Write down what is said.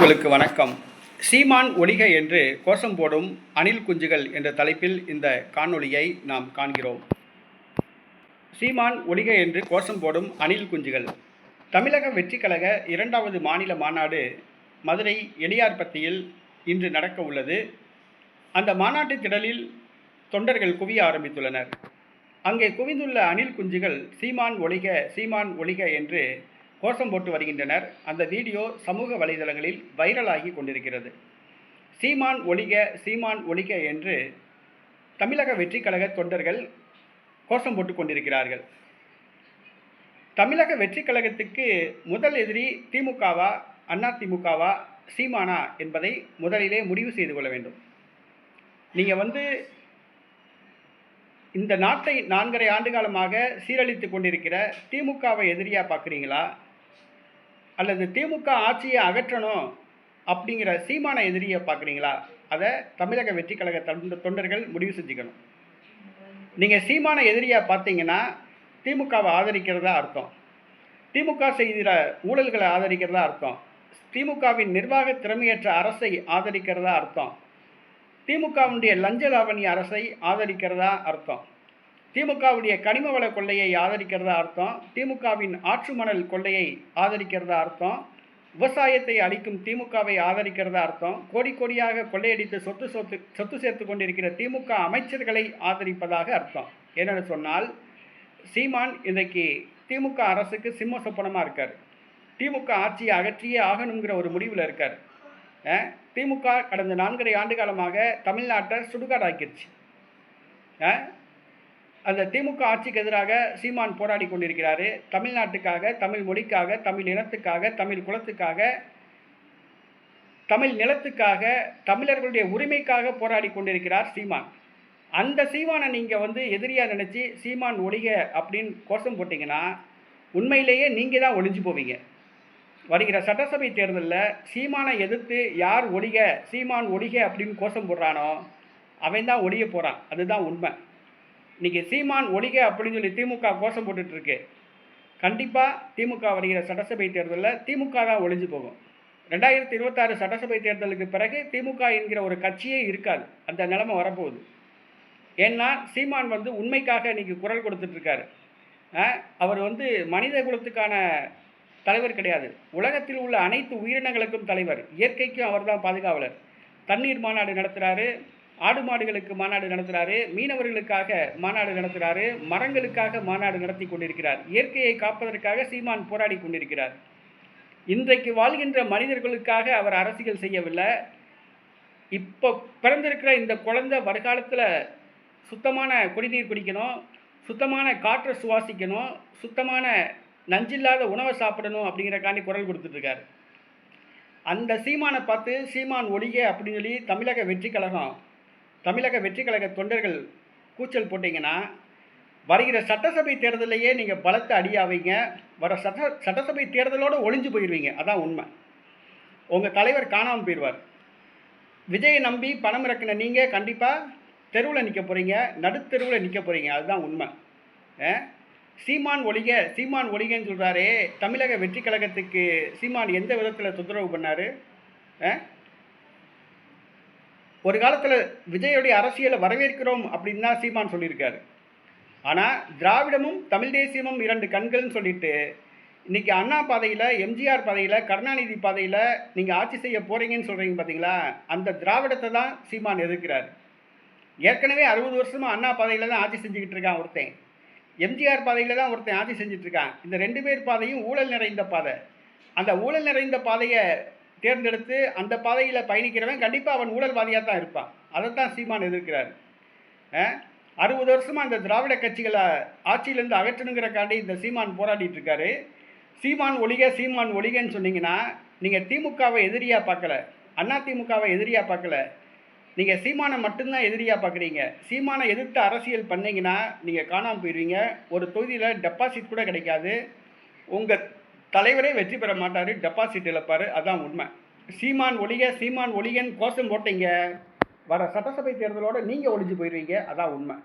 உங்களுக்கு வணக்கம். சீமான் ஒளிக என்று கோஷம் போடும் அணில் குஞ்சுகள் என்ற தலைப்பில் இந்த காணொளியை நாம் காண்கிறோம். சீமான் ஒளிக என்று கோஷம் போடும் அணில் குஞ்சுகள். தமிழக வெற்றிக்கழக இரண்டாவது மாநில மாநாடு மதுரை எளியார்பத்தியில் இன்று நடக்க உள்ளது. அந்த மாநாட்டு திடலில் தொண்டர்கள் குவிய ஆரம்பித்துள்ளனர். அங்கே குவிந்துள்ள அணில் குஞ்சுகள் சீமான் ஒளிக சீமான் ஒளிக என்று கோஷம் போட்டு வருகின்றனர். அந்த வீடியோ சமூக வலைதளங்களில் வைரலாகி கொண்டிருக்கிறது. சீமான் ஒளிக சீமான் ஒளிக என்று தமிழக வெற்றிக்கழக தொண்டர்கள் கோஷம் போட்டு கொண்டிருக்கிறார்கள். தமிழக வெற்றி கழகத்துக்கு முதல் எதிரி திமுகவா அண்ணா திமுகவா சீமானா என்பதை முதலிலே முடிவு செய்து கொள்ள வேண்டும். நீங்கள் வந்து இந்த நாட்டை நான்கரை ஆண்டு காலமாக சீரழித்து கொண்டிருக்கிற திமுகவை எதிரியாக பார்க்குறீங்களா? அல்லது திமுக ஆட்சியை அகற்றணும் அப்படிங்கிற சீமான எதிரியை பார்க்குறீங்களா? அதை தமிழக வெற்றி கழக தொண்டர்கள் முடிவு செஞ்சுக்கணும். நீங்கள் சீமான எதிரியாக பார்த்தீங்கன்னா திமுகவை ஆதரிக்கிறதா அர்த்தம். திமுக செய்கிற ஊழல்களை ஆதரிக்கிறதா அர்த்தம். திமுகவின் நிர்வாக திறமையற்ற அரசை ஆதரிக்கிறதா அர்த்தம். திமுகவுடைய லஞ்ச லாவணி அரசை ஆதரிக்கிறதா அர்த்தம். திமுகவுடைய கனிம வள கொள்ளையை ஆதரிக்கிறதா அர்த்தம்? திமுகவின் ஆற்றுமணல் கொள்ளையை ஆதரிக்கிறதா அர்த்தம்? விவசாயத்தை அளிக்கும் திமுகவை ஆதரிக்கிறதா அர்த்தம்? கோடி கோடியாக கொள்ளையடித்து சொத்து சொத்து சொத்து சேர்த்து கொண்டிருக்கிற திமுக அமைச்சர்களை ஆதரிப்பதாக அர்த்தம். என்னென்னு சொன்னால் சீமான் இன்றைக்கு திமுக அரசுக்கு சிம்ம சொப்பனமாக இருக்கார். திமுக ஆட்சியை அகற்றியே ஆகணுங்கிற ஒரு முடிவில் இருக்கார். திமுக கடந்த நான்கரை ஆண்டு காலமாக தமிழ்நாட்டை சுடுகாடாக்கிருச்சு. அஹ், அந்த திமுக ஆட்சிக்கு எதிராக சீமான் போராடி கொண்டிருக்கிறாரு. தமிழ்நாட்டுக்காக தமிழ் மொழிக்காக தமிழ் இனத்துக்காக தமிழ் குலத்துக்காக தமிழ் நிலத்துக்காக தமிழர்களுடைய உரிமைக்காக போராடி கொண்டிருக்கிறார் சீமான். அந்த சீமானை நீங்கள் வந்து எதிரியாக நினச்சி சீமான் ஒழிக அப்படின்னு கோஷம் போட்டிங்கன்னா உண்மையிலேயே நீங்கள் தான் ஒழிஞ்சு போவீங்க. வருகிற சட்டசபை தேர்தலில் சீமானை எதிர்த்து யார் ஒழிக சீமான் ஒழிக அப்படின்னு கோஷம் போடுறானோ அவன் தான் ஒழிய போகிறான் அதுதான் உண்மை. இன்றைக்கி சீமான் ஒழிக அப்படின்னு சொல்லி திமுக கோஷம் போட்டுட்ருக்கு. கண்டிப்பாக திமுக வருகிற சட்டசபை தேர்தலில் திமுக தான் ஒழிஞ்சு போகும். ரெண்டாயிரத்தி இருபத்தாறு சட்டசபை தேர்தலுக்கு பிறகு திமுக என்கிற ஒரு கட்சியே இருக்காது. அந்த நிலைமை வரப்போகுது. ஏன்னா சீமான் வந்து உண்மைக்காக இன்றைக்கி குரல் கொடுத்துட்ருக்காரு. அவர் வந்து மனித குலத்துக்கான தலைவர் கிடையாது. உலகத்தில் உள்ள அனைத்து உயிரினங்களுக்கும் தலைவர். இயற்கைக்கும் அவர் தான் பாதுகாவலர். தண்ணீர் மாநாடு நடத்துகிறாரு ஆடு மாடுகளுக்கு மாநாடு நடத்துகிறாரு மீனவர்களுக்காக மாநாடு நடத்துகிறாரு மரங்களுக்காக மாநாடு நடத்தி கொண்டிருக்கிறார். இயற்கையை காப்பதற்காக சீமான் போராடி கொண்டிருக்கிறார். இன்றைக்கு வாழ்கின்ற மனிதர்களுக்காக அவர் அரசியல் செய்யவில்லை. இப்போ பிறந்திருக்கிற இந்த குழந்தை வருகாலத்தில் சுத்தமான குடிநீர் குடிக்கணும் சுத்தமான காற்றை சுவாசிக்கணும் சுத்தமான நஞ்சில்லாத உணவை சாப்பிடணும் அப்படிங்கிறக்காண்டி குரல் கொடுத்துட்ருக்காரு. அந்த சீமானை பார்த்து சீமான் ஒழிக அப்படின்னு சொல்லி தமிழக வெற்றி கழகம் தமிழக வெற்றி கழக தொண்டர்கள் கூச்சல் போட்டிங்கன்னா வருகிற சட்டசபை தேர்தலையே நீங்கள் பலத்த அடியாவீங்க வர சட்ட சட்டசபை தேர்தலோடு ஒளிஞ்சு போயிடுவீங்க அதான் உண்மை. உங்கள் தலைவர் காணாமல் போயிடுவார் விஜயை நம்பி பணம் இறக்குன நீங்கள் கண்டிப்பாக தெருவில் நிற்க போகிறீங்க நடுத்தெருவில் நிற்க போகிறீங்க அதுதான் உண்மை. சீமான் ஒழிக சீமான் ஒழிகன்னு சொல்கிறாரே தமிழக வெற்றி கழகத்துக்கு சீமான் எந்த விதத்தில் தொந்தரவு பண்ணார்? ஒரு காலத்தில் விஜயோடைய அரசியலை வரவேற்கிறோம் அப்படின்னு தான் சீமான் சொல்லியிருக்காரு. ஆனால் திராவிடமும் தமிழ் தேசியமும் இரண்டு கண்கள்னு சொல்லிட்டு இன்னைக்கு அண்ணா பாதையில் எம்ஜிஆர் பாதையில் கருணாநிதி பாதையில் நீங்கள் ஆட்சி செய்ய போகிறீங்கன்னு சொல்கிறீங்க பார்த்தீங்களா அந்த திராவிடத்தை தான் சீமான் எதிர்க்கிறார். ஏற்கனவே அறுபது வருஷமாக அண்ணா பாதையில் தான் ஆட்சி செஞ்சுக்கிட்டு இருக்கான் ஒருத்தன். எம்ஜிஆர் பாதையில் தான் ஒருத்தன் ஆட்சி செஞ்சிட்ருக்கான் இந்த ரெண்டு பேர் பாதையும் ஊழல் நிறைந்த பாதை. அந்த ஊழல் நிறைந்த பாதையை தேர்ந்தெடுத்து அந்த பாதையில் பயணிக்கிறவன் கண்டிப்பாக அவன் ஊழல்வாதியாக தான் இருப்பான். அதைத்தான் சீமான் எதிர்க்கிறார். அறுபது வருஷமாக இந்த திராவிட கட்சிகளை ஆட்சியிலேருந்து அகற்றணுங்கிறக்காண்டி இந்த சீமான் போராடிட்டு இருக்காரு. சீமான் ஒழிக சீமான் ஒழிகன்னு சொன்னீங்கன்னா நீங்கள் திமுகவை எதிரியாக பார்க்கல. அண்ணா திமுகவை எதிரியாக பார்க்கல. நீங்கள் சீமானை மட்டும்தான் எதிரியாக பார்க்குறீங்க. சீமானை எதிர்த்து அரசியல் பண்ணிங்கன்னா நீங்கள் காணாமல் போயிடுவீங்க ஒரு தொகுதியில் டெபாசிட் கூட கிடைக்காது. உங்கள் தலைவரே வெற்றி பெற மாட்டார் டெபாசிட் இழப்பார் அதான் உண்மை. சீமான் ஒளிக சீமான் ஒளிகன் கோஷம் போட்டீங்க. வர சட்டசபை தேர்தலோடு நீங்கள் ஒழிஞ்சு போயிடுவீங்க அதான் உண்மை.